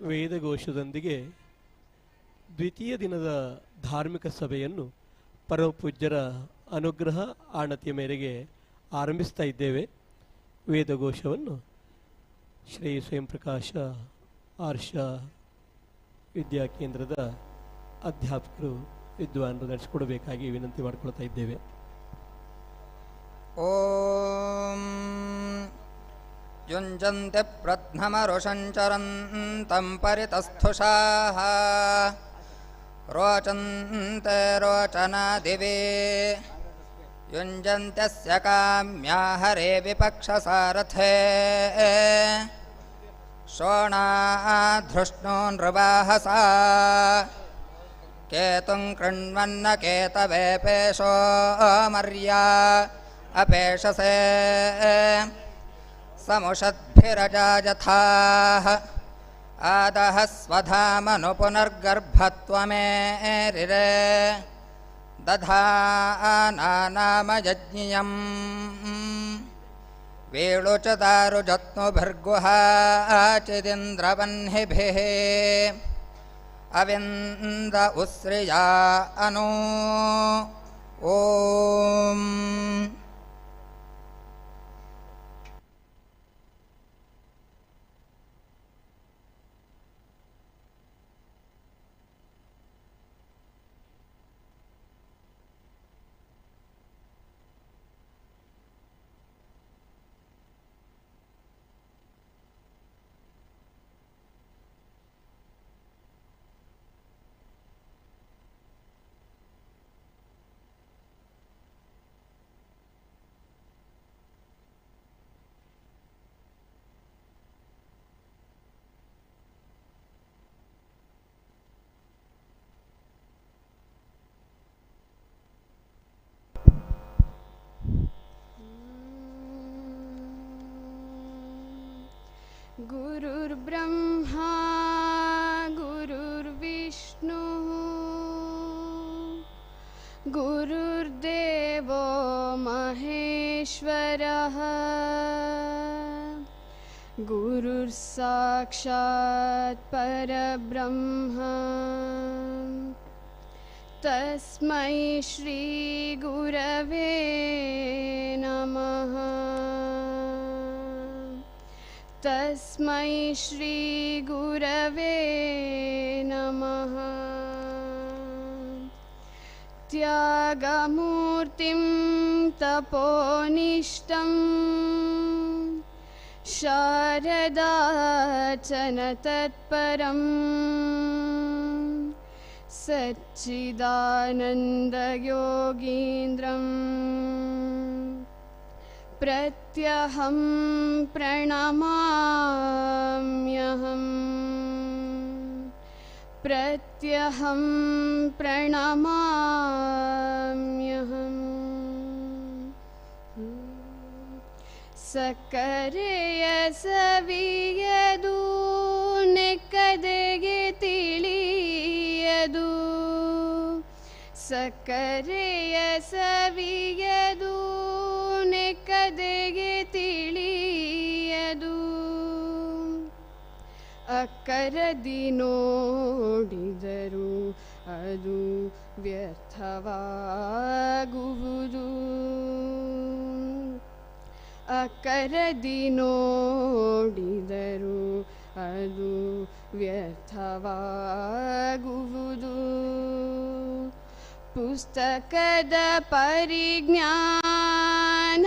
ವೇದಘೋಷದೊಂದಿಗೆ ದ್ವಿತೀಯ ದಿನದ ಧಾರ್ಮಿಕ ಸಭೆಯನ್ನು ಪರಮಪೂಜ್ಯರ ಅನುಗ್ರಹ ಆಣತಿಯ ಮೇರೆಗೆ ಆರಂಭಿಸ್ತಾ ಇದ್ದೇವೆ. ವೇದಘೋಷವನ್ನು ಶ್ರೀ ಸ್ವಯಂ ಪ್ರಕಾಶ ಆರ್ಷ ವಿದ್ಯಾಕೇಂದ್ರದ ಅಧ್ಯಾಪಕರು ವಿದ್ವಾನರು ನಡೆಸಿಕೊಡಬೇಕಾಗಿ ವಿನಂತಿ ಮಾಡಿಕೊಳ್ತಾ ಇದ್ದೇವೆ. ॐ युञ्जन्ति प्रध्नमरुषञ्चरन्तं परितस्थुषाः। रोचन्ते रोचनादिवे। युञ्जन्त्यस्य काम्या हरे विपक्षसारथे। शोणाधृष्णो नृवाहसा। केतुं कृण्वन्न केतवे पेशो मर्या अपेशसे समुषद्भिरजाजथाः आदः स्वधामनुपुनर्गर्भत्वमे रिरे दधा अनानाम यज्ञम् अविन्द उस्रिया अनु। ॐ। महेश्वरः गुरुर्साक्षात् परब्रह्म। तस्मै श्रीगुरवे नमः। तस्मै श्रीगुरवे त्यागमूर्तिं तपोनिष्टं शारदाचन तत्परम् सच्चिदानन्दयोगीन्द्रम् प्रत्यहं प्रणमाम्यहम् प्रत्यहं प्रणमाम्यहम् ಸಕ್ಕರೆಯ ಸವಿಯದು ನೆಕ್ಕದೆಗೆ ತಿಳಿಯದು ಸಕ್ಕರೆಯ ಸವಿಯದು ನೆಕ್ಕದೆಗೆ ತಿಳಿಯದು ಅಕ್ಕರದಿ ನೋಡಿದರು ಅದು ವ್ಯರ್ಥವಾಗುವುದು. ಅಕರದಿ ನೋಡಿದರು ಅದು ವ್ಯರ್ಥವಾಗುವುದು. ಪುಸ್ತಕದ ಪರಿಜ್ಞಾನ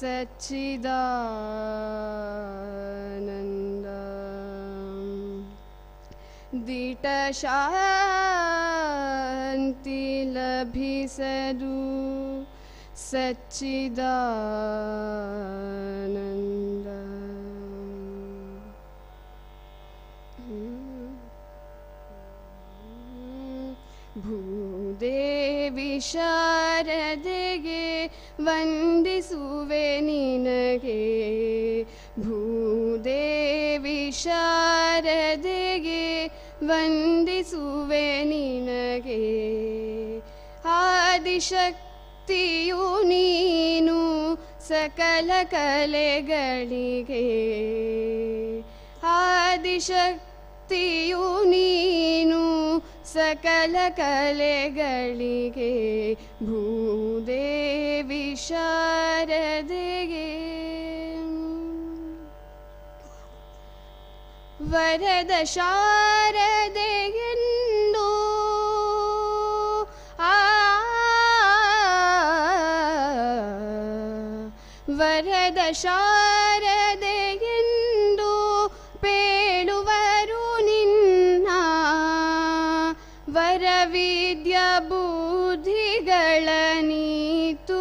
सचिनन्दशान्ति लभिसु सच्चिदा सच्चिदानन्द भूदेवि विशारद ವಂದಿಸುವೆ ನಿನಗೆ. ಭೂದೇವಿ ಶಾರದೆಗೆ ವಂದಿಸುವೆ ನಿನಗೆ. ಆದಿಶಕ್ತಿಯು ನೀನು ಸಕಲ ಕಲೆಗಳಿಗೆ. ಆದಿಶಕ್ತಿಯು ನೀನು ಸಕಲ ಕಲೆಗಳಿಗೆ. ಭೂದೇವಿ शारदे वरद शारदे हिन्दु। आ वरदशार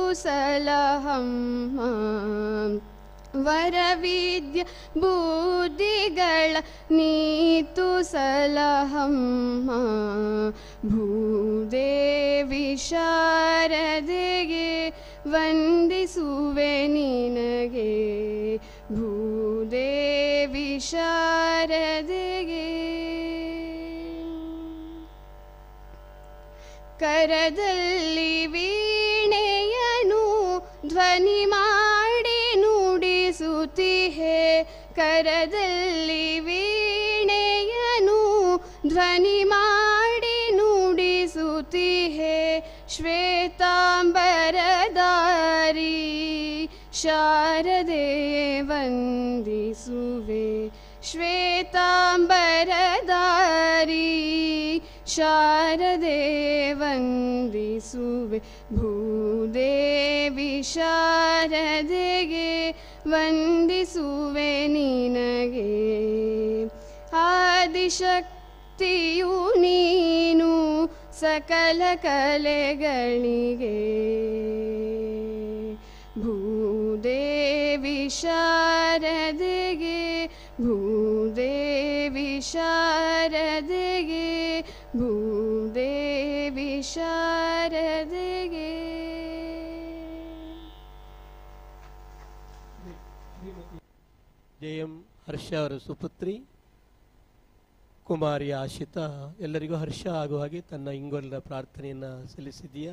कुशलहं वरविद्य बुद्धिगळ नीतु सलहं भूदेवि भूदे वन्दिसुवे निनगे भूदेवि भूदेव करदल्लि ಕರದಲ್ಲಿ ವೀಣೆಯನು ಧ್ವನಿ ಮಾಡಿ ನುಡಿಸುತ್ತಿಹೆ ಶ್ವೇತಾಂಬರದಾರಿ ಶಾರದೆ ವಂದಿಸುವೆ ಶ್ವೇತಾಂಬರದಾರಿ ಶಾರದೆ ವಂದಿಸುವೆ ಭೂದೇವಿ ಶಾರದೆಗೆ ವಂದಿಸುವೆ ನಿನಗೆ ಆದಿಶಕ್ತಿಯು ನೀನು ಸಕಲ ಕಲೆಗಳಿಗೆ ಭೂದೇವಿ ಶಾರದೆಗೆ ಭೂದೇವಿ ಶಾರದೆಗೆ ಭೂದೇವಿ ಶಾರದೆಗೆ ಜೆ ಹರ್ಷ ಅವರ ಸುಪುತ್ರಿ, ಕುಮಾರಿ ಆಶಿತಾ, ಎಲ್ಲರಿಗೂ ಹರ್ಷ ಆಗುವ ಹಾಗೆ ತನ್ನ ಇಂಗೊಲ್ಲ ಪ್ರಾರ್ಥನೆಯನ್ನು ಸಲ್ಲಿಸಿದೀಯ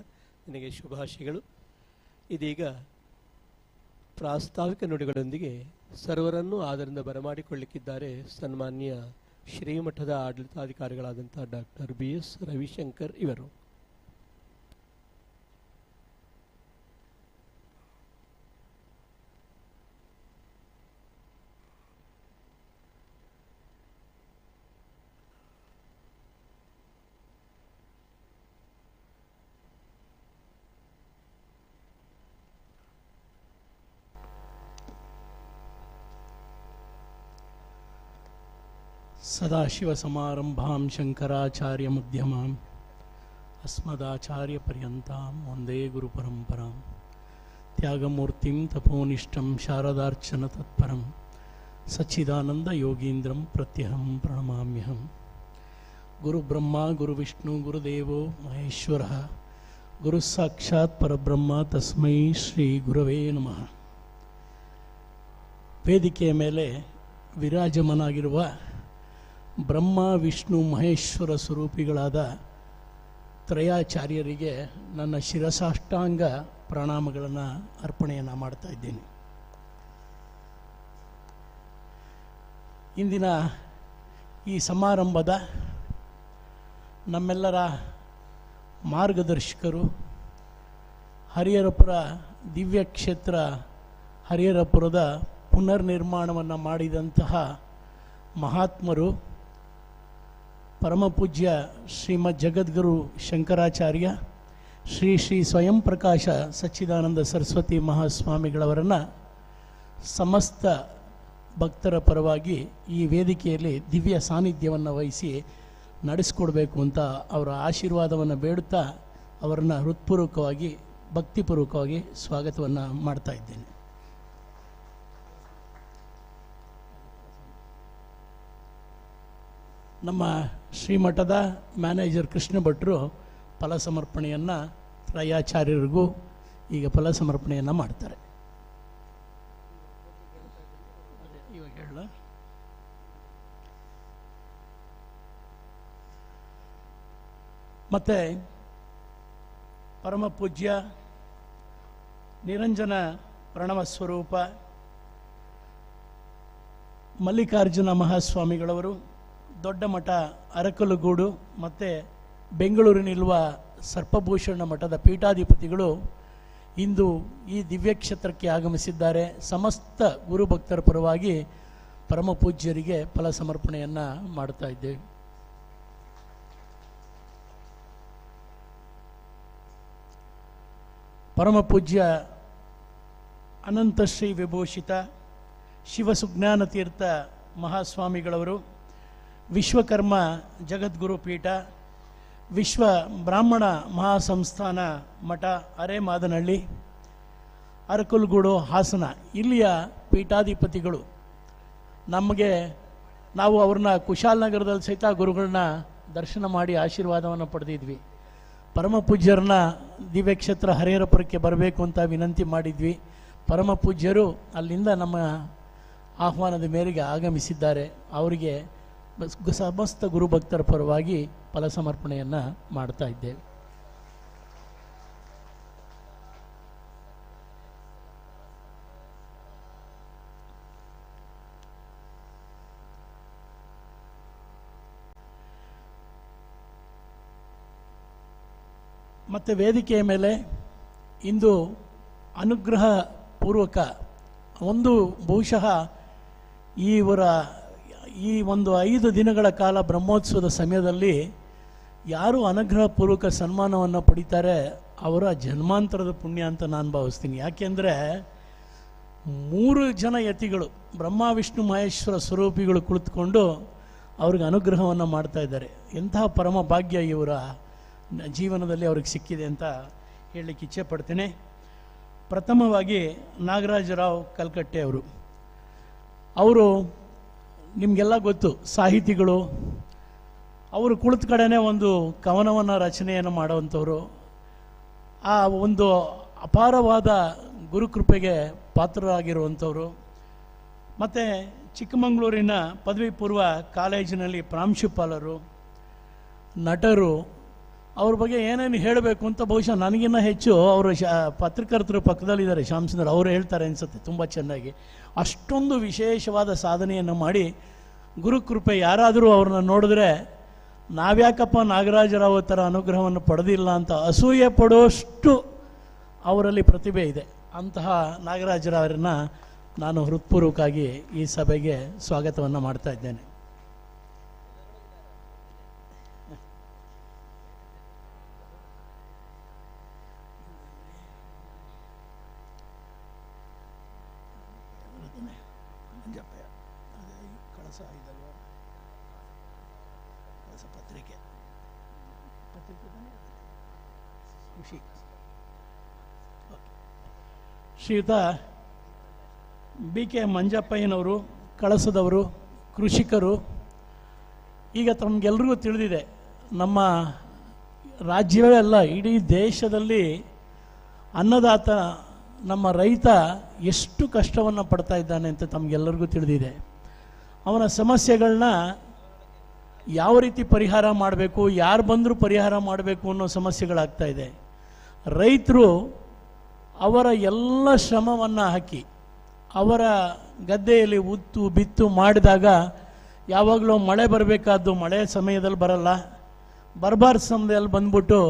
ನಿನಗೆ ಶುಭಾಶಯಗಳು. ಇದೀಗ ಪ್ರಾಸ್ತಾವಿಕ ನುಡಿಗಳೊಂದಿಗೆ ಸರ್ವರನ್ನು ಆದರಿಂದ ಬರಮಾಡಿಕೊಳ್ಳಿಕ್ಕಿದ್ದಾರೆ ಸನ್ಮಾನ್ಯ ಶ್ರೀಮಠದ ಆಡಳಿತಾಧಿಕಾರಿಗಳಾದಂಥ ಡಾಕ್ಟರ್ ಬಿ ಎಸ್ ರವಿಶಂಕರ್ ಇವರು. ಸದಾಶಿವಸಮಾರಂಭಾಂ ಶಂಕರಾಚಾರ್ಯಮಧ್ಯಮಾಂ ಅಸ್ಮದಾಚಾರ್ಯಪರ್ಯಂತಾಂ ವಂದೇ ಗುರುಪರಂಪರಾಂ ತ್ಯಾಗಮೂರ್ತಿಂ ತಪೋನಿಷ್ಠಂ ಶಾರದಾರ್ಚನ ತತ್ಪರಂ ಸಚ್ಚಿದಾನಂದ ಯೋಗೀಂದ್ರಂ ಪ್ರತ್ಯಹಂ ಪ್ರಣಮಾಮ್ಯಹಂ ಗುರುಬ್ರಹ್ಮ ಗುರುವಿಷ್ಣು ಗುರುದೇವೋ ಮಹೇಶ್ವರ ಗುರು ಸಾಕ್ಷಾತ್ ಪರಬ್ರಹ್ಮ ತಸ್ಮೈ ಶ್ರೀ ಗುರವೇ ನಮಃ ವೇದಿಕೆಯ ಮೇಲೆ ವಿರಾಜಮನಾಗಿರುವ ಬ್ರಹ್ಮ, ವಿಷ್ಣು, ಮಹೇಶ್ವರ ಸ್ವರೂಪಿಗಳಾದ ತ್ರಯಾಚಾರ್ಯರಿಗೆ ನನ್ನ ಶಿರಸಾಷ್ಟಾಂಗ ಪ್ರಣಾಮಗಳನ್ನು ಅರ್ಪಣೆಯನ್ನು ಮಾಡ್ತಾ ಇದ್ದೇನೆ. ಇಂದಿನ ಈ ಸಮಾರಂಭದ ನಮ್ಮೆಲ್ಲರ ಮಾರ್ಗದರ್ಶಕರು ಹರಿಹರಪುರ ದಿವ್ಯ ಕ್ಷೇತ್ರ ಪುನರ್ ನಿರ್ಮಾಣವನ್ನು ಮಾಡಿದಂತಹ ಮಹಾತ್ಮರು ಪರಮಪೂಜ್ಯ ಶ್ರೀಮದ್ ಜಗದ್ಗುರು ಶಂಕರಾಚಾರ್ಯ, ಶ್ರೀ ಶ್ರೀ ಸ್ವಯಂ ಪ್ರಕಾಶ ಸಚ್ಚಿದಾನಂದ ಸರಸ್ವತಿ ಮಹಾಸ್ವಾಮಿಗಳವರನ್ನು ಸಮಸ್ತ ಭಕ್ತರ ಪರವಾಗಿ ಈ ವೇದಿಕೆಯಲ್ಲಿ ದಿವ್ಯ ಸಾನ್ನಿಧ್ಯವನ್ನು ವಹಿಸಿ ನಡೆಸ್ಕೊಡ್ಬೇಕು ಅಂತ ಅವರ ಆಶೀರ್ವಾದವನ್ನು ಬೇಡುತ್ತಾ ಅವರನ್ನು ಹೃತ್ಪೂರ್ವಕವಾಗಿ, ಭಕ್ತಿಪೂರ್ವಕವಾಗಿ ಸ್ವಾಗತವನ್ನು ಮಾಡ್ತಾ ಇದ್ದೇನೆ. ನಮ್ಮ ಶ್ರೀಮಠದ ಮ್ಯಾನೇಜರ್ ಕೃಷ್ಣ ಭಟ್ರು ಫಲ ಸಮರ್ಪಣೆಯನ್ನು ತ್ರಯಾಚಾರ್ಯರಿಗೂ ಈಗ ಫಲ ಸಮರ್ಪಣೆಯನ್ನು ಮಾಡ್ತಾರೆ. ಮತ್ತು ಇವಾಗ ಹೇಳ. ಮತ್ತೆ ಪರಮ ಪೂಜ್ಯ ನಿರಂಜನ ಪ್ರಣವ ಸ್ವರೂಪ ಮಲ್ಲಿಕಾರ್ಜುನ ಮಹಾಸ್ವಾಮಿಗಳವರು ದೊಡ್ಡ ಮಠ ಅರಕಲುಗೂಡು ಮತ್ತು ಬೆಂಗಳೂರಿನಲ್ಲಿರುವ ಸರ್ಪಭೂಷಣ ಮಠದ ಪೀಠಾಧಿಪತಿಗಳು ಇಂದು ಈ ದಿವ್ಯಕ್ಷೇತ್ರಕ್ಕೆ ಆಗಮಿಸಿದ್ದಾರೆ. ಸಮಸ್ತ ಗುರುಭಕ್ತರ ಪರವಾಗಿ ಪರಮ ಪೂಜ್ಯರಿಗೆ ಫಲ ಸಮರ್ಪಣೆಯನ್ನು ಮಾಡ್ತಾ ಇದ್ದೇವೆ. ಪರಮ ಪೂಜ್ಯ ಅನಂತಶ್ರೀ ವಿಭೂಷಿತ ಶಿವಸುಜ್ಞಾನ ತೀರ್ಥ ಮಹಾಸ್ವಾಮಿಗಳವರು ವಿಶ್ವಕರ್ಮ ಜಗದ್ಗುರು ಪೀಠ, ವಿಶ್ವ ಬ್ರಾಹ್ಮಣ ಮಹಾಸಂಸ್ಥಾನ ಮಠ ಅರೆಮಾದನಹಳ್ಳಿ, ಅರಕಲ್ಗೂಡು ಹಾಸನ. ಇಲ್ಲಿಯ ಪೀಠಾಧಿಪತಿಗಳು ನಮಗೆ ನಾವು ಅವ್ರನ್ನ ಕುಶಾಲನಗರದಲ್ಲಿ ಸಹಿತ ಗುರುಗಳನ್ನ ದರ್ಶನ ಮಾಡಿ ಆಶೀರ್ವಾದವನ್ನು ಪಡೆದಿದ್ವಿ. ಪರಮ ಪೂಜ್ಯರನ್ನ ದಿವ್ಯಕ್ಷೇತ್ರ ಹರಿಹರಪುರಕ್ಕೆ ಬರಬೇಕು ಅಂತ ವಿನಂತಿ ಮಾಡಿದ್ವಿ. ಪರಮ ಪೂಜ್ಯರು ಅಲ್ಲಿಂದ ನಮ್ಮ ಆಹ್ವಾನದ ಮೇರೆಗೆ ಆಗಮಿಸಿದ್ದಾರೆ. ಅವರಿಗೆ ಸಮಸ್ತ ಗುರುಭಕ್ತರ ಪರವಾಗಿ ಫಲ ಸಮರ್ಪಣೆಯನ್ನು ಮಾಡ್ತಾ ಇದ್ದೇವೆ. ಮತ್ತು ವೇದಿಕೆಯ ಮೇಲೆ ಇಂದು ಅನುಗ್ರಹ ಪೂರ್ವಕ ಒಂದು ಬಹುಶಃ ಇವರ ಈ ಒಂದು ಐದು ದಿನಗಳ ಕಾಲ ಬ್ರಹ್ಮೋತ್ಸವದ ಸಮಯದಲ್ಲಿ ಯಾರು ಅನುಗ್ರಹಪೂರ್ವಕ ಸನ್ಮಾನವನ್ನು ಪಡಿತಾರೆ ಅವರ ಜನ್ಮಾಂತರದ ಪುಣ್ಯ ಅಂತ ನಾನು ಭಾವಿಸ್ತೀನಿ. ಯಾಕೆಂದರೆ ಮೂರು ಜನ ಯತಿಗಳು, ಬ್ರಹ್ಮ, ವಿಷ್ಣು, ಮಹೇಶ್ವರ ಸ್ವರೂಪಿಗಳು ಕುಳಿತುಕೊಂಡು ಅವ್ರಿಗೆ ಅನುಗ್ರಹವನ್ನು ಮಾಡ್ತಾ ಇದ್ದಾರೆ. ಎಂತಹ ಪರಮ ಭಾಗ್ಯ ಇವರ ಜೀವನದಲ್ಲಿ ಅವ್ರಿಗೆ ಸಿಕ್ಕಿದೆ ಅಂತ ಹೇಳಲಿಕ್ಕೆ ಇಚ್ಛೆ ಪಡ್ತೇನೆ. ಪ್ರಥಮವಾಗಿ ನಾಗರಾಜರಾವ್ ಕಲ್ಕಟ್ಟೆ ಅವರು. ಅವರು ನಿಮಗೆಲ್ಲ ಗೊತ್ತು, ಸಾಹಿತಿಗಳು, ಅವರು ಕುಳಿತ ಕಡೆನೇ ಒಂದು ಕವನವನ್ನು ರಚನೆಯನ್ನು ಮಾಡುವಂಥವ್ರು. ಆ ಒಂದು ಅಪಾರವಾದ ಗುರುಕೃಪೆಗೆ ಪಾತ್ರರಾಗಿರುವಂಥವ್ರು. ಮತ್ತು ಚಿಕ್ಕಮಗಳೂರಿನ ಪದವಿ ಪೂರ್ವ ಕಾಲೇಜಿನಲ್ಲಿ ಪ್ರಾಂಶುಪಾಲರು, ನಟರು ಅವ್ರ ಬಗ್ಗೆ ಏನೇನು ಹೇಳಬೇಕು ಅಂತ ಬಹುಶಃ ನನಗಿನ್ನ ಹೆಚ್ಚು ಅವರು ಶ, ಪತ್ರಕರ್ತರು ಪಕ್ಕದಲ್ಲಿದ್ದಾರೆ, ಶ್ಯಾಮಸುಂದರ್ ಅವರು ಹೇಳ್ತಾರೆ ಅನಿಸುತ್ತೆ ತುಂಬ ಚೆನ್ನಾಗಿ. ಅಷ್ಟೊಂದು ವಿಶೇಷವಾದ ಸಾಧನೆಯನ್ನು ಮಾಡಿ ಗುರುಕೃಪೆ ಯಾರಾದರೂ ಅವ್ರನ್ನ ನೋಡಿದ್ರೆ ನಾವ್ಯಾಕಪ್ಪ ನಾಗರಾಜರಾವ್ ಥರ ಅನುಗ್ರಹವನ್ನು ಪಡೆದಿಲ್ಲ ಅಂತ ಅಸೂಯೆ ಪಡೋಷ್ಟು ಅವರಲ್ಲಿ ಪ್ರತಿಭೆ ಇದೆ. ಅಂತಹ ನಾಗರಾಜರವರನ್ನ ನಾನು ಹೃತ್ಪೂರ್ವಕವಾಗಿ ಈ ಸಭೆಗೆ ಸ್ವಾಗತವನ್ನು ಮಾಡ್ತಾ ಇದ್ದೇನೆ. ಕಳಸ ಇದಲ್ವ ಕಳಸ ಪತ್ರಿಕೆ ಪತ್ರಿಕೆ? ಖುಷಿ. ಶ್ರೀಯುತ ಬಿ ಕೆ ಮಂಜಪ್ಪಯ್ಯನವರು ಕಳಸದವರು ಕೃಷಿಕರು ಈಗ ತಮಗೆಲ್ರಿಗೂ ತಿಳಿದಿದೆ ನಮ್ಮ ರಾಜ್ಯವೇ ಅಲ್ಲ ಇಡೀ ದೇಶದಲ್ಲಿ ಅನ್ನದಾತ ನಮ್ಮ ರೈತ ಎಷ್ಟು ಕಷ್ಟವನ್ನು ಪಡ್ತಾ ಇದ್ದಾನೆ ಅಂತ ತಮಗೆಲ್ಲರಿಗೂ ತಿಳಿದಿದೆ. ಅವನ ಸಮಸ್ಯೆಗಳನ್ನ ಯಾವ ರೀತಿ ಪರಿಹಾರ ಮಾಡಬೇಕು, ಯಾರು ಬಂದರೂ ಪರಿಹಾರ ಮಾಡಬೇಕು ಅನ್ನೋ ಸಮಸ್ಯೆಗಳಾಗ್ತಾ ಇದೆ. ರೈತರು ಅವರ ಎಲ್ಲ ಶ್ರಮವನ್ನು ಹಾಕಿ, ಅವರ ಗದ್ದೆಯಲ್ಲಿ ಉತ್ತು ಬಿತ್ತು ಮಾಡಿದಾಗ ಯಾವಾಗಲೂ ಮಳೆ ಬರಬೇಕಾದ್ದು ಮಳೆ ಸಮಯದಲ್ಲಿ ಬರಲ್ಲ. ಬರಬಾರ್ದು ಸಮಯದಲ್ಲಿ ಬಂದ್ಬಿಟ್ಟು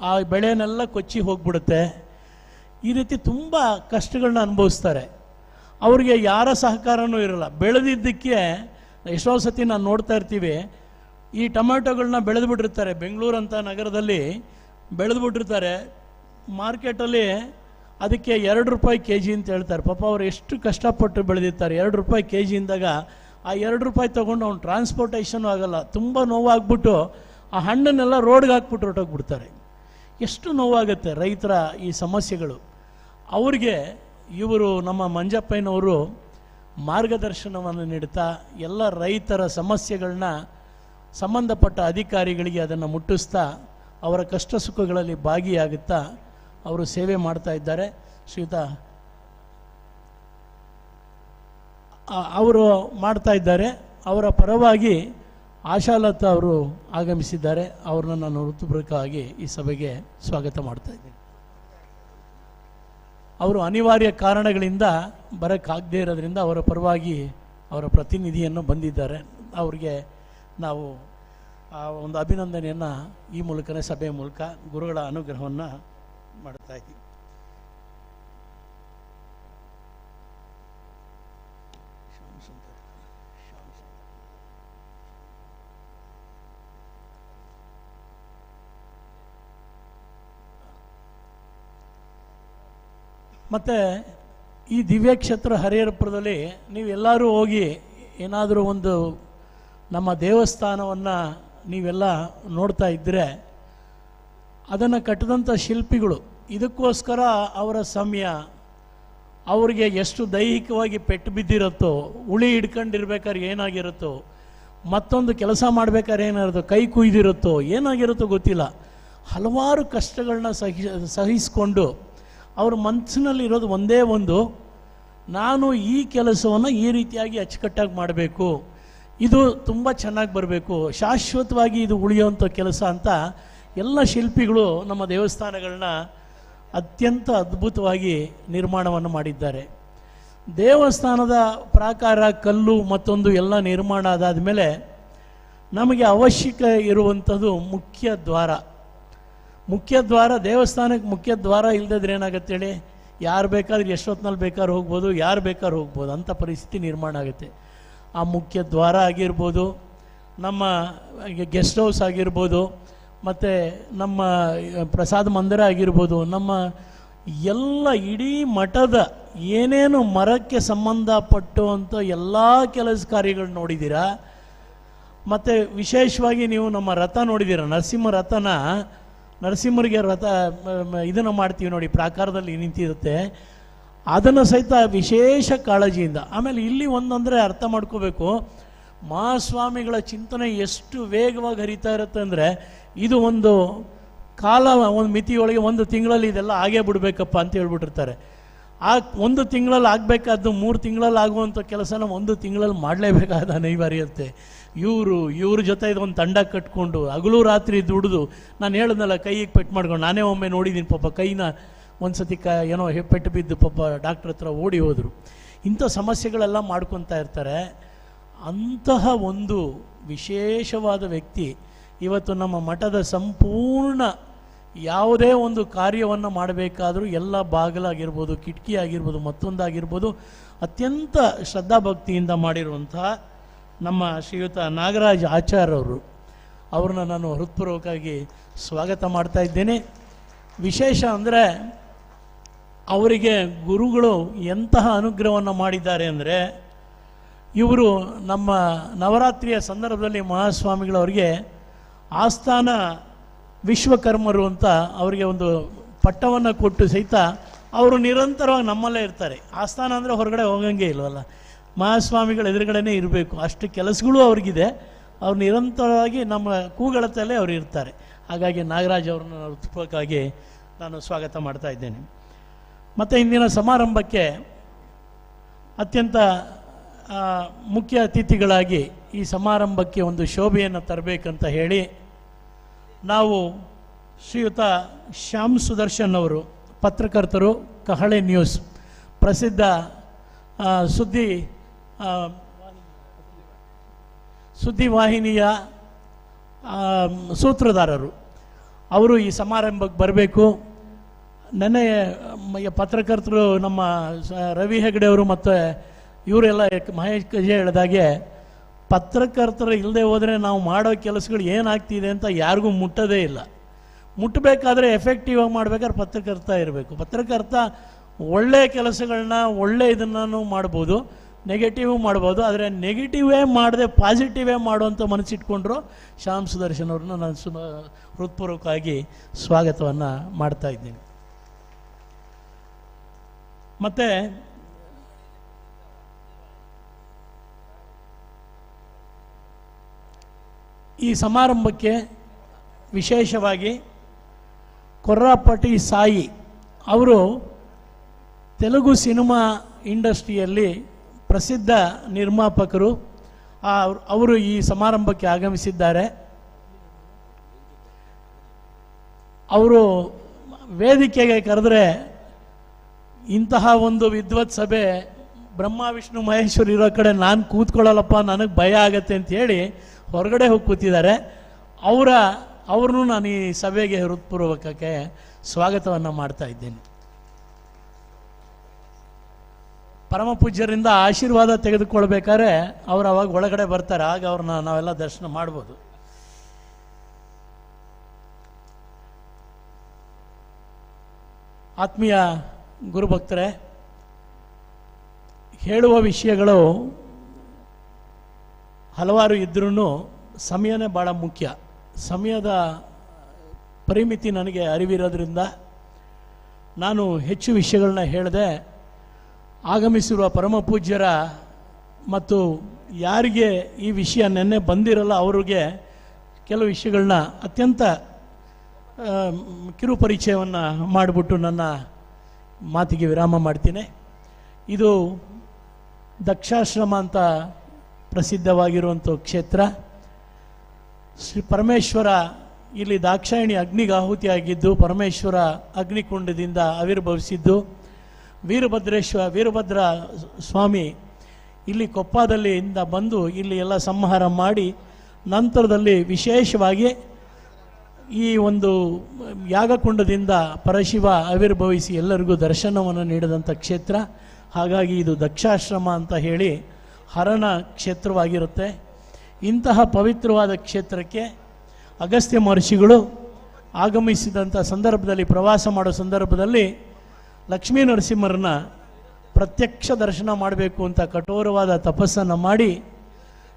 ಆ ಬೆಳೆನೆಲ್ಲ ಕೊಚ್ಚಿ ಹೋಗ್ಬಿಡುತ್ತೆ. ಈ ರೀತಿ ತುಂಬ ಕಷ್ಟಗಳನ್ನ ಅನುಭವಿಸ್ತಾರೆ. ಅವ್ರಿಗೆ ಯಾರ ಸಹಕಾರನೂ ಇರಲ್ಲ. ಬೆಳೆದಿದ್ದಕ್ಕೆ ಎಷ್ಟೋ ಸತಿ ನಾನು ನೋಡ್ತಾ ಇರ್ತೀವಿ. ಈ ಬೆಳೆದು ಬೆಳೆದ್ಬಿಟ್ಟಿರ್ತಾರೆ. ಬೆಂಗಳೂರು ಅಂತ ನಗರದಲ್ಲಿ ಬೆಳೆದು ಬಿಟ್ಟಿರ್ತಾರೆ ಮಾರ್ಕೆಟಲ್ಲಿ ಅದಕ್ಕೆ ಎರಡು ರೂಪಾಯಿ ಕೆ ಜಿ ಅಂತ ಹೇಳ್ತಾರೆ. ಪಾಪ ಅವ್ರು ಎಷ್ಟು ಕಷ್ಟಪಟ್ಟು ಬೆಳೆದಿರ್ತಾರೆ. ಎರಡು ರೂಪಾಯಿ ಕೆ ಜಿ ಇಂದಾಗ ಆ ಎರಡು ರೂಪಾಯಿ ತೊಗೊಂಡು ಅವ್ನು ಟ್ರಾನ್ಸ್ಪೋರ್ಟೇಷನ್ ಆಗಲ್ಲ. ತುಂಬ ನೋವಾಗ್ಬಿಟ್ಟು ಆ ಹಣ್ಣನ್ನೆಲ್ಲ ರೋಡ್ಗೆ ಹಾಕ್ಬಿಟ್ಟು ಹೊರಟೋಗ್ಬಿಡ್ತಾರೆ. ಎಷ್ಟು ನೋವಾಗುತ್ತೆ ರೈತರ ಈ ಸಮಸ್ಯೆಗಳು. ಅವ್ರಿಗೆ ಇವರು ನಮ್ಮ ಮಂಜಪ್ಪಯ್ಯನವರು ಮಾರ್ಗದರ್ಶನವನ್ನು ನೀಡ್ತಾ ಎಲ್ಲ ರೈತರ ಸಮಸ್ಯೆಗಳನ್ನ ಸಂಬಂಧಪಟ್ಟ ಅಧಿಕಾರಿಗಳಿಗೆ ಅದನ್ನು ಮುಟ್ಟಿಸ್ತಾ ಅವರ ಕಷ್ಟ ಸುಖಗಳಲ್ಲಿ ಭಾಗಿಯಾಗುತ್ತಾ ಅವರು ಸೇವೆ ಮಾಡ್ತಾ ಇದ್ದಾರೆ. ಶ್ರೀಯುತ ಅವರು ಮಾಡ್ತಾ ಇದ್ದಾರೆ. ಅವರ ಪರವಾಗಿ ಆಶಾಲತಾ ಅವರು ಆಗಮಿಸಿದ್ದಾರೆ. ಅವ್ರನ್ನ ನಾನು ಋತುಪೂರ್ವಕವಾಗಿ ಈ ಸಭೆಗೆ ಸ್ವಾಗತ ಮಾಡ್ತಾ ಇದ್ದೀನಿ. ಅವರು ಅನಿವಾರ್ಯ ಕಾರಣಗಳಿಂದ ಬರೋಕ್ಕಾಗದೇ ಇರೋದ್ರಿಂದ ಅವರ ಪರವಾಗಿ ಅವರ ಪ್ರತಿನಿಧಿಯನ್ನು ಬಂದಿದ್ದಾರೆ. ಅವರಿಗೆ ನಾವು ಆ ಒಂದು ಅಭಿನಂದನೆಯನ್ನು ಈ ಮೂಲಕನೇ ಸಭೆಯ ಮೂಲಕ ಗುರುಗಳ ಅನುಗ್ರಹವನ್ನು ಮಾಡ್ತಾ ಇದ್ದೀವಿ. ಮತ್ತು ಈ ದಿವ್ಯಕ್ಷೇತ್ರ ಹರಿಹರಪುರದಲ್ಲಿ ನೀವೆಲ್ಲರೂ ಹೋಗಿ ಏನಾದರೂ ಒಂದು ನಮ್ಮ ದೇವಸ್ಥಾನವನ್ನು ನೀವೆಲ್ಲ ನೋಡ್ತಾ ಇದ್ದರೆ ಅದನ್ನು ಕಟ್ಟಿದಂಥ ಶಿಲ್ಪಿಗಳು. ಇದಕ್ಕೋಸ್ಕರ ಅವರ ಸಮಯ, ಅವರಿಗೆ ಎಷ್ಟು ದೈಹಿಕವಾಗಿ ಪೆಟ್ಟು ಬಿದ್ದಿರುತ್ತೋ, ಉಳಿ ಹಿಡ್ಕೊಂಡಿರ್ಬೇಕಾದ್ರೆ ಏನಾಗಿರುತ್ತೋ, ಮತ್ತೊಂದು ಕೆಲಸ ಮಾಡ್ಬೇಕಾದ್ರೆ ಏನಾಗಿರುತ್ತೋ, ಕೈ ಕುಯ್ದಿರುತ್ತೋ, ಏನಾಗಿರುತ್ತೋ ಗೊತ್ತಿಲ್ಲ. ಹಲವಾರು ಕಷ್ಟಗಳನ್ನ ಸಹಿ, ಸಹಿಸಿಕೊಂಡು ಅವ್ರ ಮನಸ್ಸಿನಲ್ಲಿರೋದು ಒಂದೇ ಒಂದು, ನಾನು ಈ ಕೆಲಸವನ್ನು ಈ ರೀತಿಯಾಗಿ ಅಚ್ಚುಕಟ್ಟಾಗಿ ಮಾಡಬೇಕು, ಇದು ತುಂಬ ಚೆನ್ನಾಗಿ ಬರಬೇಕು, ಶಾಶ್ವತವಾಗಿ ಇದು ಉಳಿಯುವಂಥ ಕೆಲಸ ಅಂತ ಎಲ್ಲ ಶಿಲ್ಪಿಗಳು ನಮ್ಮ ದೇವಸ್ಥಾನಗಳನ್ನ ಅತ್ಯಂತ ಅದ್ಭುತವಾಗಿ ನಿರ್ಮಾಣವನ್ನು ಮಾಡಿದ್ದಾರೆ. ದೇವಸ್ಥಾನದ ಪ್ರಾಕಾರ, ಕಲ್ಲು ಮತ್ತೊಂದು ಎಲ್ಲ ನಿರ್ಮಾಣ ಅದಾದ ಮೇಲೆ ನಮಗೆ ಅವಶ್ಯಕ ಇರುವಂಥದ್ದು ಮುಖ್ಯ ದ್ವಾರ. ಮುಖ್ಯ ದ್ವಾರ, ದೇವಸ್ಥಾನಕ್ಕೆ ಮುಖ್ಯ ದ್ವಾರ ಇಲ್ಲದಿದ್ರೆ ಏನಾಗುತ್ತೆ ಹೇಳಿ? ಯಾರು ಬೇಕಾದ್ರೂ ಎಷ್ಟೊತ್ತಿನಲ್ಲಿ ಬೇಕಾದ್ರೂ ಹೋಗ್ಬೋದು, ಯಾರು ಬೇಕಾದ್ರೂ ಹೋಗ್ಬೋದು ಅಂಥ ಪರಿಸ್ಥಿತಿ ನಿರ್ಮಾಣ ಆಗುತ್ತೆ. ಆ ಮುಖ್ಯ ದ್ವಾರ ಆಗಿರ್ಬೋದು, ನಮ್ಮ ಗೆಸ್ಟ್ ಹೌಸ್ ಆಗಿರ್ಬೋದು, ಮತ್ತು ನಮ್ಮ ಪ್ರಸಾದ ಮಂದಿರ ಆಗಿರ್ಬೋದು, ನಮ್ಮ ಎಲ್ಲ ಇಡೀ ಮಠದ ಏನೇನು ಮರಕ್ಕೆ ಸಂಬಂಧಪಟ್ಟು ಅಂತ ಎಲ್ಲ ಕೆಲಸ ಕಾರ್ಯಗಳು ನೋಡಿದ್ದೀರಾ ಮತ್ತು ವಿಶೇಷವಾಗಿ ನೀವು ನಮ್ಮ ರಥ ನೋಡಿದ್ದೀರ ನರಸಿಂಹ ರಥನ ನರಸಿಂಹರಿಗೆ ರಥ ಇದನ್ನು ಮಾಡ್ತೀವಿ ನೋಡಿ, ಪ್ರಾಕಾರದಲ್ಲಿ ನಿಂತಿರುತ್ತೆ. ಅದನ್ನು ಸಹಿತ ವಿಶೇಷ ಕಾಳಜಿಯಿಂದ, ಆಮೇಲೆ ಇಲ್ಲಿ ಒಂದಂದರೆ ಅರ್ಥ ಮಾಡ್ಕೋಬೇಕು. ಮಹಾಸ್ವಾಮಿಗಳ ಚಿಂತನೆ ಎಷ್ಟು ವೇಗವಾಗಿ ಹರಿತಾ ಇರುತ್ತೆ ಅಂದರೆ, ಇದು ಒಂದು ಕಾಲ, ಒಂದು ಮಿತಿಯೊಳಗೆ ಒಂದು ತಿಂಗಳಲ್ಲಿ ಇದೆಲ್ಲ ಆಗೇ ಬಿಡಬೇಕಪ್ಪ ಅಂತ ಹೇಳ್ಬಿಟ್ಟಿರ್ತಾರೆ. ಆ ಒಂದು ತಿಂಗಳಲ್ಲಿ ಆಗಬೇಕಾದ್ದು ಮೂರು ತಿಂಗಳಲ್ಲಿ ಆಗುವಂಥ ಕೆಲಸನ ಒಂದು ತಿಂಗಳಲ್ಲಿ ಮಾಡಲೇಬೇಕಾದ ಅನಿವಾರ್ಯತೆ ಇವರು, ಇವ್ರ ಜೊತೆ ಇದೊಂದು ತಂಡ ಕಟ್ಕೊಂಡು ಹಗಲು ರಾತ್ರಿ ದುಡಿದು ನಾನು ಹೇಳಿದ್ನಲ್ಲ ಕೈಗೆ ಪೆಟ್ಟು ಮಾಡ್ಕೊಂಡು, ನಾನೇ ಒಮ್ಮೆ ನೋಡಿದ್ದೀನಿ ಪಾಪ, ಕೈನ ಒಂದು ಸತಿ ಕ ಏನೋ ಪೆಟ್ಟು ಬಿದ್ದು ಪಾಪ ಡಾಕ್ಟ್ರ್ ಹತ್ರ ಓಡಿ ಹೋದರು. ಇಂಥ ಸಮಸ್ಯೆಗಳೆಲ್ಲ ಮಾಡ್ಕೊತಾ ಇರ್ತಾರೆ. ಅಂತಹ ಒಂದು ವಿಶೇಷವಾದ ವ್ಯಕ್ತಿ ಇವತ್ತು ನಮ್ಮ ಮಠದ ಸಂಪೂರ್ಣ ಯಾವುದೇ ಒಂದು ಕಾರ್ಯವನ್ನು ಮಾಡಬೇಕಾದರೂ ಎಲ್ಲ ಬಾಗಿಲಾಗಿರ್ಬೋದು ಕಿಟಕಿ ಆಗಿರ್ಬೋದು ಮತ್ತೊಂದಾಗಿರ್ಬೋದು, ಅತ್ಯಂತ ಶ್ರದ್ಧಾಭಕ್ತಿಯಿಂದ ಮಾಡಿರುವಂತಹ ನಮ್ಮ ಶ್ರೀಯುತ ನಾಗರಾಜ್ ಆಚಾರ್ಯವರು ಅವ್ರನ್ನ ನಾನು ಹೃತ್ಪೂರ್ವಕವಾಗಿ ಸ್ವಾಗತ ಮಾಡ್ತಾ ಇದ್ದೇನೆ. ವಿಶೇಷ ಅಂದರೆ ಅವರಿಗೆ ಗುರುಗಳು ಎಂತಹ ಅನುಗ್ರಹವನ್ನು ಮಾಡಿದ್ದಾರೆ ಅಂದರೆ, ಇವರು ನಮ್ಮ ನವರಾತ್ರಿಯ ಸಂದರ್ಭದಲ್ಲಿ ಮಹಾಸ್ವಾಮಿಗಳವರಿಗೆ ಆಸ್ಥಾನ ವಿಶ್ವಕರ್ಮರು ಅಂತ ಅವರಿಗೆ ಒಂದು ಪಟ್ಟವನ್ನು ಕೊಟ್ಟು ಸಹಿತ ಅವರು ನಿರಂತರವಾಗಿ ನಮ್ಮಲ್ಲೇ ಇರ್ತಾರೆ. ಆಸ್ಥಾನ ಅಂದರೆ ಹೊರಗಡೆ ಹೋಗಂಗೆ ಇಲ್ವಲ್ಲ? ಮಹಾಸ್ವಾಮಿಗಳ ಎದುರುಗಡೆನೇ ಇರಬೇಕು. ಅಷ್ಟು ಕೆಲಸಗಳು ಅವ್ರಿಗಿದೆ. ಅವ್ರು ನಿರಂತರವಾಗಿ ನಮ್ಮ ಕೂಗಳತ್ತಲ್ಲೇ ಅವರು ಇರ್ತಾರೆ. ಹಾಗಾಗಿ ನಾಗರಾಜ್ ಅವ್ರನ್ನ ಉತ್ಪಕ್ಕಾಗಿ ನಾನು ಸ್ವಾಗತ ಮಾಡ್ತಾ ಇದ್ದೇನೆ. ಮತ್ತು ಇಂದಿನ ಸಮಾರಂಭಕ್ಕೆ ಅತ್ಯಂತ ಮುಖ್ಯ ಅತಿಥಿಗಳಾಗಿ ಈ ಸಮಾರಂಭಕ್ಕೆ ಒಂದು ಶೋಭೆಯನ್ನು ತರಬೇಕಂತ ಹೇಳಿ ನಾವು ಶ್ರೀಯುತ ಶ್ಯಾಮ್ ಸುದರ್ಶನ್ ಅವರು, ಪತ್ರಕರ್ತರು, ಕಹಳೆ ನ್ಯೂಸ್, ಪ್ರಸಿದ್ಧ ಸುದ್ದಿ ಸುದ್ದಿವಾಹಿನಿಯ ಸೂತ್ರಧಾರರು. ಅವರು ಈ ಸಮಾರಂಭಕ್ಕೆ ಬರಬೇಕು. ನೆನ್ನೆ ಪತ್ರಕರ್ತರು ನಮ್ಮ ರವಿ ಹೆಗಡೆ ಅವರು ಮತ್ತು ಇವರೆಲ್ಲ ಮಹೇಶ್ ಕಜೆ ಹೇಳಿದಾಗೆ ಪತ್ರಕರ್ತರು ಇಲ್ಲದೆ ಹೋದರೆ ನಾವು ಮಾಡೋ ಕೆಲಸಗಳು ಏನಾಗ್ತಿದೆ ಅಂತ ಯಾರಿಗೂ ಮುಟ್ಟೋದೇ ಇಲ್ಲ. ಮುಟ್ಟಬೇಕಾದ್ರೆ ಎಫೆಕ್ಟಿವ್ ಆಗಿ ಮಾಡ್ಬೇಕಾದ್ರೆ ಪತ್ರಕರ್ತ ಇರಬೇಕು. ಪತ್ರಕರ್ತ ಒಳ್ಳೆ ಕೆಲಸಗಳನ್ನ ಒಳ್ಳೆ ಇದನ್ನು ಮಾಡ್ಬೋದು ನೆಗೆಟಿವ್ ಮಾಡ್ಬೋದು, ಆದರೆ ನೆಗೆಟಿವೇ ಮಾಡದೆ ಪಾಸಿಟಿವೇ ಮಾಡುವಂಥ ಮನಸ್ಸಿಟ್ಕೊಂಡ್ರು ಶ್ಯಾಮ್ ಸುದರ್ಶನ್ ಅವ್ರನ್ನ ನಾನು ಸು ಹೃತ್ಪೂರ್ವಕವಾಗಿ ಸ್ವಾಗತವನ್ನು ಮಾಡ್ತಾ ಇದ್ದೀನಿ. ಮತ್ತು ಈ ಸಮಾರಂಭಕ್ಕೆ ವಿಶೇಷವಾಗಿ ಕೊರ್ರಾಪಟಿ ಸಾಯಿ ಅವರು ತೆಲುಗು ಸಿನಿಮಾ ಇಂಡಸ್ಟ್ರಿಯಲ್ಲಿ ಪ್ರಸಿದ್ಧ ನಿರ್ಮಾಪಕರು. ಅವರು ಈ ಸಮಾರಂಭಕ್ಕೆ ಆಗಮಿಸಿದ್ದಾರೆ. ಅವರು ವೇದಿಕೆಗೆ ಕರೆದ್ರೆ ಇಂತಹ ಒಂದು ವಿದ್ವತ್ ಸಭೆ ಬ್ರಹ್ಮ, ವಿಷ್ಣು, ಮಹೇಶ್ವರ್ ಇರೋ ಕಡೆ ನಾನು ಕೂತ್ಕೊಳ್ಳಲ್ಲಪ್ಪ, ನನಗೆ ಭಯ ಆಗತ್ತೆ ಅಂತ ಹೇಳಿ ಹೊರಗಡೆ ಹೋಗಿ ಕೂತಿದ್ದಾರೆ. ಅವರ, ಅವ್ರನ್ನೂ ನಾನು ಈ ಸಭೆಗೆ ಹೃತ್ಪೂರ್ವಕಕ್ಕೆ ಸ್ವಾಗತವನ್ನು ಮಾಡ್ತಾ ಇದ್ದೇನೆ. ಪರಮ ಪೂಜ್ಯರಿಂದ ಆಶೀರ್ವಾದ ತೆಗೆದುಕೊಳ್ಬೇಕಾದ್ರೆ ಅವ್ರು ಅವಾಗ ಒಳಗಡೆ ಬರ್ತಾರೆ, ಆಗ ಅವ್ರನ್ನ ನಾವೆಲ್ಲ ದರ್ಶನ ಮಾಡ್ಬೋದು. ಆತ್ಮೀಯ ಗುರುಭಕ್ತರೇ ಹೇಳುವ ವಿಷಯಗಳು ಹಲವಾರು ಇದ್ರೂ ಸಮಯನೇ ಭಾಳ ಮುಖ್ಯ. ಸಮಯದ ಪರಿಮಿತಿ ನನಗೆ ಅರಿವಿರೋದ್ರಿಂದ ನಾನು ಹೆಚ್ಚು ವಿಷಯಗಳನ್ನ ಹೇಳಿದೆ. ಆಗಮಿಸಿರುವ ಪರಮ ಪೂಜ್ಯರ ಮತ್ತು ಯಾರಿಗೆ ಈ ವಿಷಯ ನೆನ್ನೆ ಬಂದಿರಲ್ಲ ಅವರಿಗೆ ಕೆಲವು ವಿಷಯಗಳನ್ನ ಅತ್ಯಂತ ಕಿರುಪರಿಚಯವನ್ನು ಕಿರು ಪರಿಚಯವನ್ನು ಮಾಡಿಬಿಟ್ಟು ನನ್ನ ಮಾತಿಗೆ ವಿರಾಮ ಮಾಡ್ತೀನಿ. ಇದು ದಕ್ಷಾಶ್ರಮ ಅಂತ ಪ್ರಸಿದ್ಧವಾಗಿರುವಂಥ ಕ್ಷೇತ್ರ. ಶ್ರೀ ಪರಮೇಶ್ವರ ಇಲ್ಲಿ ದಾಕ್ಷಾಯಣಿ ಅಗ್ನಿಗೆ ಆಹುತಿಯಾಗಿದ್ದು ಪರಮೇಶ್ವರ ಅಗ್ನಿಕುಂಡದಿಂದ ಆವಿರ್ಭವಿಸಿದ್ದು. ವೀರಭದ್ರೇಶ್ವರ ವೀರಭದ್ರ ಸ್ವಾಮಿ ಇಲ್ಲಿ ಕೊಪ್ಪದಲ್ಲಿ ಇಂದ ಬಂದು ಇಲ್ಲಿ ಎಲ್ಲ ಸಂಹಾರ ಮಾಡಿ ನಂತರದಲ್ಲಿ ವಿಶೇಷವಾಗಿ ಈ ಒಂದು ಯಾಗಕುಂಡದಿಂದ ಪರಶಿವ ಆವಿರ್ಭವಿಸಿ ಎಲ್ಲರಿಗೂ ದರ್ಶನವನ್ನು ನೀಡಿದಂಥ ಕ್ಷೇತ್ರ. ಹಾಗಾಗಿ ಇದು ದಕ್ಷಾಶ್ರಮ ಅಂತ ಹೇಳಿ ಹರಣ ಕ್ಷೇತ್ರವಾಗಿರುತ್ತೆ. ಇಂತಹ ಪವಿತ್ರವಾದ ಕ್ಷೇತ್ರಕ್ಕೆ ಅಗಸ್ತ್ಯ ಮಹರ್ಷಿಗಳು ಆಗಮಿಸಿದಂಥ ಸಂದರ್ಭದಲ್ಲಿ, ಪ್ರವಾಸ ಮಾಡೋ ಸಂದರ್ಭದಲ್ಲಿ ಲಕ್ಷ್ಮೀ ನರಸಿಂಹರನ್ನ ಪ್ರತ್ಯಕ್ಷ ದರ್ಶನ ಮಾಡಬೇಕು ಅಂತ ಕಠೋರವಾದ ತಪಸ್ಸನ್ನು ಮಾಡಿ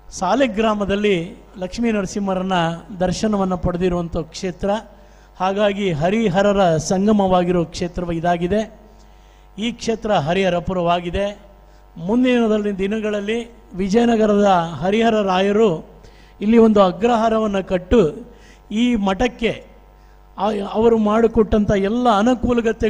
ಸಾಲಿಗ್ರಾಮದಲ್ಲಿ ಲಕ್ಷ್ಮೀ ನರಸಿಂಹರನ್ನ ದರ್ಶನವನ್ನು ಪಡೆದಿರುವಂಥ ಕ್ಷೇತ್ರ. ಹಾಗಾಗಿ ಹರಿಹರರ ಸಂಗಮವಾಗಿರೋ ಕ್ಷೇತ್ರ ಇದಾಗಿದೆ. ಈ ಕ್ಷೇತ್ರ ಹರಿಹರಪುರವಾಗಿದೆ ಮುಂದಿನ ದಿನಗಳಲ್ಲಿ ವಿಜಯನಗರದ ಹರಿಹರ ರಾಯರು ಇಲ್ಲಿ ಒಂದು ಅಗ್ರಹಾರವನ್ನು ಕಟ್ಟು ಈ ಮಠಕ್ಕೆ ಅವರು ಮಾಡಿಕೊಟ್ಟಂಥ ಎಲ್ಲ ಅನುಕೂಲತೆಗಳು